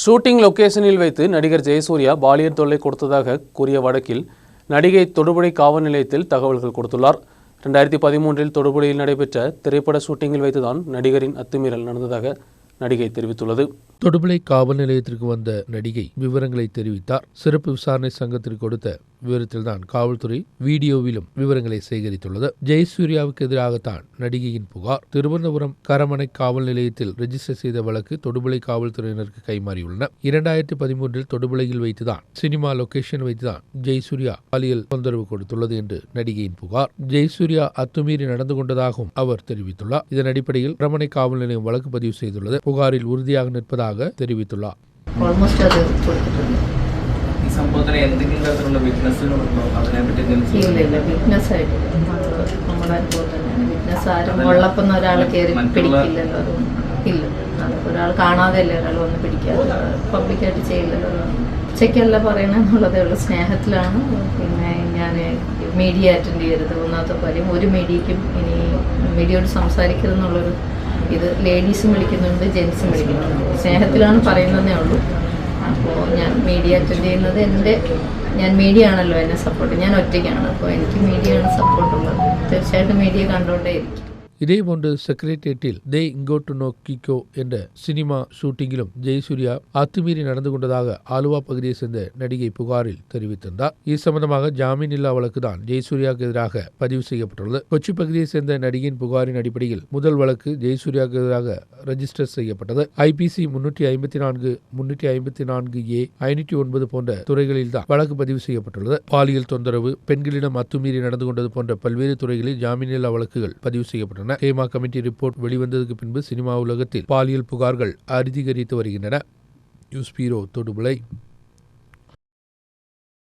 Shooting லொக்கேஷனில் வைத்து நடிகர் ஜெயசூர்யா பாலியல் தொல்லை கொடுத்ததாக கூறிய வழக்கில் நடிகை தொடுபுழை காவல் நிலையத்தில் தகவல்கள் கொடுத்துள்ளார். ரெண்டாயிரத்தி பதிமூன்றில் தொடுபுழையில் நடைபெற்ற திரைப்பட ஷூட்டிங்கில் வைத்துதான் நடிகரின் அத்துமீறல் நடந்ததாக நடிகை தெரிவித்துள்ளது. தொடுபுழை காவல் நிலையத்திற்கு வந்த நடிகை விவரங்களை தெரிவித்தார். சிறப்பு விசாரணை சங்கத்திற்கு கொடுத்த விவரத்தில்தான் காவல்துறை வீடியோவிலும் விவரங்களை சேகரித்துள்ளது. ஜெயசூர்யாவுக்கு எதிராகத்தான் நடிகையின் புகார். திருவனந்தபுரம் கரமனை காவல் நிலையத்தில் ரெஜிஸ்டர் செய்த வழக்கு தொடுபுழை காவல்துறையினருக்கு கைமாறியுள்ளன. இரண்டாயிரத்தி பதிமூன்றில் தொடுபுழையில் வைத்துதான் சினிமா லொகேஷன் வைத்துதான் ஜெயசூர்யா பாலியல் தொந்தரவு கொடுத்துள்ளது என்று நடிகையின் புகார். ஜெயசூர்யா அத்துமீறி நடந்து கொண்டதாகவும் அவர் தெரிவித்துள்ளார். இதன் அடிப்படையில் கரமனை காவல் நிலையம் வழக்கு பதிவு செய்துள்ளது. புகாரில் உறுதியாக நிற்பதாக ഇസാഗ് തെരുവിത്തുള്ള. ഓൾമോസ്റ്റ് അത് ഒരാൾ വന്ന് പബ്ലിക്കായിട്ട് സ്നേഹത്തിലാണ്. പിന്നെ ഞാൻ മീഡിയ അറ്റൻഡ് ചെയ്യരുത്. ഒന്നാമത്തെ കാര്യം ഒരു മീഡിയക്കും ഇനി മീഡിയയോട് സംസാരിക്കരുതെന്നുള്ളൊരു ഇത് ലേഡീസും വിളിക്കുന്നുണ്ട് ജെൻസും വിളിക്കുന്നുണ്ട്. സ്നേഹത്തിലാണ് പറയുന്നതേ ഉള്ളൂ. അപ്പോൾ ഞാൻ മീഡിയ അറ്റൻഡ് ചെയ്യുന്നത് എന്റെ ഞാൻ മീഡിയ ആണല്ലോ എന്നെ സപ്പോർട്ട് ഞാൻ ഒറ്റയ്ക്കാണ്. അപ്പോൾ എനിക്ക് മീഡിയയാണ് സപ്പോർട്ടുള്ളത് തീർച്ചയായിട്ടും മീഡിയ കണ്ടുകൊണ്ടേയിരിക്കും. இதேபோன்று செக்ரட்டேரியட்டில் தே இங்கோ டு நோ கிகோ என்ற சினிமா ஷூட்டிங்கிலும் ஜெயசூர்யா அத்துமீறி நடந்து கொண்டதாக ஆலுவா பகுதியை சேர்ந்த நடிகை புகாரில் தெரிவித்திருந்தார். இது சம்பந்தமாக ஜாமீன் இல்லா வழக்கு தான் ஜெயசூர்யாவுக்கு எதிராக பதிவு செய்யப்பட்டுள்ளது. கொச்சி பகுதியை சேர்ந்த நடிகையின் புகாரின் அடிப்படையில் முதல் வழக்கு ஜெயசூர்யாவுக்கு எதிராக ரெஜிஸ்டர் செய்யப்பட்டது. ஐபிசி முன்னூற்றி ஐம்பத்தி நான்கு முன்னூற்றி ஐம்பத்தி நான்கு ஏ ஐநூற்றி ஒன்பது போன்ற துறைகளில் தான் வழக்கு பதிவு செய்யப்பட்டுள்ளது. பாலியல் தொந்தரவு பெண்களிடம் அத்துமீறி நடந்து கொண்டது போன்ற பல்வேறு துறைகளில் ஜாமீனில்லா வழக்குகள் பதிவு செய்யப்பட்டன ஹேமா கமிட்டி ரிப்போர்ட் வெளிவந்ததுக்கு பின்பு சினிமா உலகத்தில் பாலியல் புகார்கள் அதிகரித்து வருகின்றன. யூஸ்பீரோ பீரோ